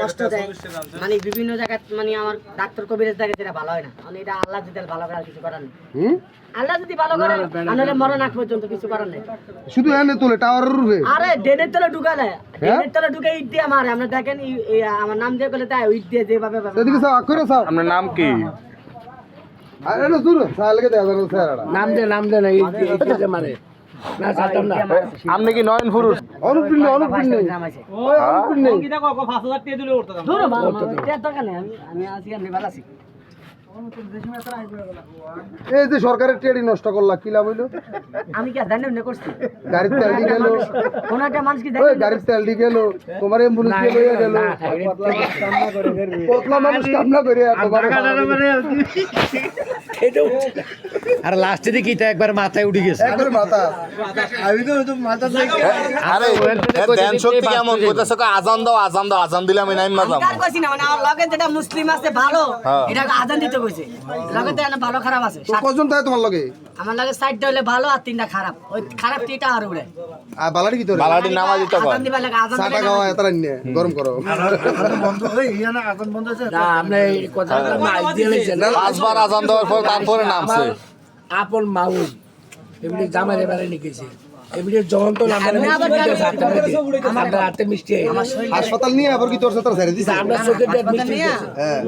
কষ্ট দেয়। মানে বিভিন্ন জায়গায় মানে আমার ডাক্তার কবিরের জায়গায় যেটা ভালো হয় না। মানে এটা আল্লাহ যদি ভালো করে কিছু করার নেই। আল্লাহ যদি ভালো করে আনলে মরণ আগ পর্যন্ত কিছু করার নেই। শুধু এনে তোলে টাওয়ারের রূপে আরে ডেনের তলে ঢুকালে ডেনের তলে ঢুকে ইট দিয়ে মারে। আমরা দেখেন আমার নাম দিয়ে বলে তাই ইট দিয়ে যেভাবে এদিকে আপনার নাম কি? আরে না দূর। নাম দে নাম দে না এই এই যে মানে না ছাড়তাম না। আপনি কি নয়ন পুরুষ অনুপ্রিণ অনুপ্রিণ। নেই ওই অনুপ্রিণ। নেই ধরো মা এটার দরকার নেই আমি আমি ভালো আছি। এই যে সরকারের ট্রেডি নষ্ট করলা কি লাভ হইল? আমি কি আর জানি না করছি? গাড়ির তেল দি গেল। কোন একটা মানুষ কি জানি গাড়ির তেল দি গেল তোমার অ্যাম্বুলেন্স দিয়ে লইয়া গেল। পতলা মানুষ কামনা করে তোমার আর লাস্টে এটা একবার মাথায় উঠে গেছে। একবার মাথা। আমি তো তো মাথা থেকে আরে এর ধ্যান শক্তি কেমন কইতাছে কয় আজান দাও আজান দাও আজান দিলে আমি নাইম না আমি যাব কার কইছি না মানে আমার লগে যেটা মুসলিম আছে ভালো হ্যাঁ। এটা আজান দিতে লগে তো ভালো খারাপ আছে। কজন তাই তোমার লগে? আমার লগে সাইডটা হলে ভালো আর তিনটা খারাপ। ওই খারাপ তিনটা আর উড়ে। আর বালাড়ি কি তোর? নামাজ দিতে কয় আজান দিবার লাগে আজান খাওয়া এত নিয়ে গরম করো। না আমরা এই কথা মাইক দিয়ে লাইছেন পাঁচবার আজান দেওয়ার পর তারপরে নামছে। আপন মাউস এমনি জামাই এবারে লিখেছে এমনি যখন তো আমরা আমরা হাতে মিষ্টি হাসপাতাল নিয়ে আবার কি তোর সাথে ছেড়ে দিছে? আমরা চোখের দেখ মিষ্টি হ্যাঁ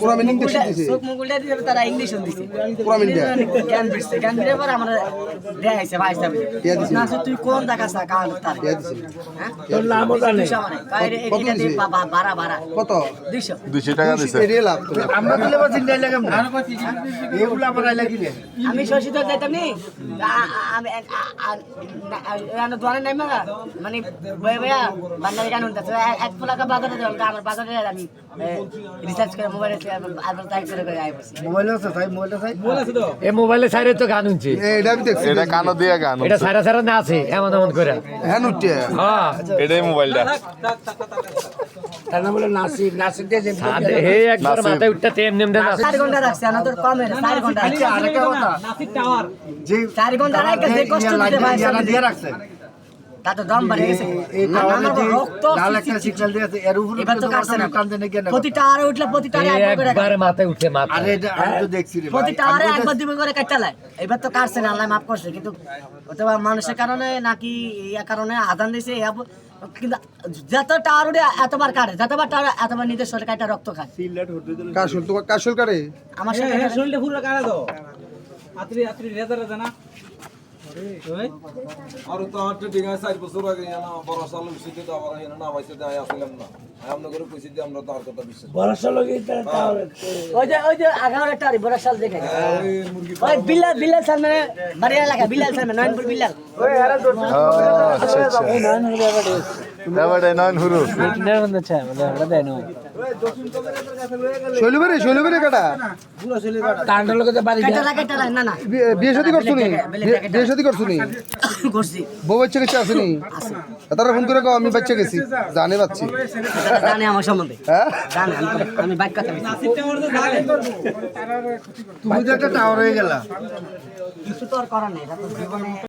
পুরা মিনিং দেখছি দিছে। চোখ মুগুলটা দিয়ে তারা ইংলিশ দিছে। পুরা মিনিং জ্ঞান দিচ্ছে জ্ঞান দিয়ে পর আমরা দেখাইছে ভাই সাহেব কে দিছে? না তুই কোন দেখাস না কাল তার? দিছে। হ্যাঁ? তোর নামও জানে। মানে। কাইরে এটা দিয়ে দিছে? বা- বা- বাড়া বাড়া। কত? দুইশো। দুইশো টাকা দিছে। এরিয়ে লাভ আমরা দিলে বা চিন্তা লাগাম না। এগুলো আবার আইলা কিনে আমি শশী যাইতাম নি আমি দোকানে নাই মাগা। মানে ভয়ে ভয়া বান্দারি গান উঠতেছে। এক ফোলাকা বাজারে দিলাম আমার বাজারে আমি রিসার্চ করে মোবাইলে আবার করে করে আই বসি। এ মোবাইলে সাইরে তো? গান এটা আমি দেখছি। এটা কানো দিয়ে গান এটা সারা সারা না আছে এমন এমন করে। হ্যাঁ হ্যাঁ। এটাই মোবাইলটা তার নাম হলো নাসির নাসির দিয়ে যে হে একবার মাথায় উঠতে এমনি এমনি নাসির চার ঘণ্টা রাখছে না তোর কমে না চার ঘণ্টা। আরেকটা কথা। যে চার ঘণ্টা রাখছে যে কষ্ট দিতে ভাই দিয়ে রাখছে। তা তো দম বাড়ে গেছে। রক্ত লাল একটা সিগন্যাল দিয়েছে এর উপরে এবার তো কাটছে না। কান্দে না প্রতি টাওয়ারে উঠলে প্রতি টাওয়ারে এই একবার একবার মাথায় উঠে মাথা। আরে আমি তো দেখছি রে প্রতি ভাই টাওয়ারে আমি তো একবার দিবে করে কাটতে লাই এবার তো কাটছে না আল্লাহ মাফ করছে। কিন্তু অথবা মানুষের কারণে নাকি ইয়া কারণে আদান দিছে কিন্তু যত টাওয়ার উঠে এতবার কাটে যতবার টাওয়ার এতবার নিজের শরীর কাটা রক্ত খায়। কাশুল কাশুল আমার দাও আত্রি আত্রি না? আর তো আটটা ঠিক আছে চার বছর আগে বড় সাল উচিতে তো আবার এনে নামাইছে দেয় আসলাম না। আমরা করে কইছি যে আমরা তো কথা বিশ্বাস বরস লগে ওই যে ওই যে আগামের টাওয়ারে বড় সাল দেখে ওই মুরগি বিল্লাল বিল্লাল সালমান বাড়ি এলাকা বিল্লাল সালমান নয়নপুর বিল্লাল। আচ্ছা আচ্ছা এবারে নয়ন পুরুষ শৈলবারে শৈলবারে কাটা? কান্ড লগে তো বাড়ি কাটা লাগে কাটা লাগে না না। বিয়ে- শাদী করছ বিয়ে- বিয়ে শাদী করছ। নি বউ বাচ্চা কাছে আসেনি? তারা ফোন করে কও আমি বাচ্চা গেছি। জানে পাচ্ছি। জানে আমার সম্বন্ধে। হ্যাঁ? জানে আমি আমি বাইক কথা তুমি তো একটা টাওয়ার হয়ে গেলা। কিছু তো আর করার নেই জীবনে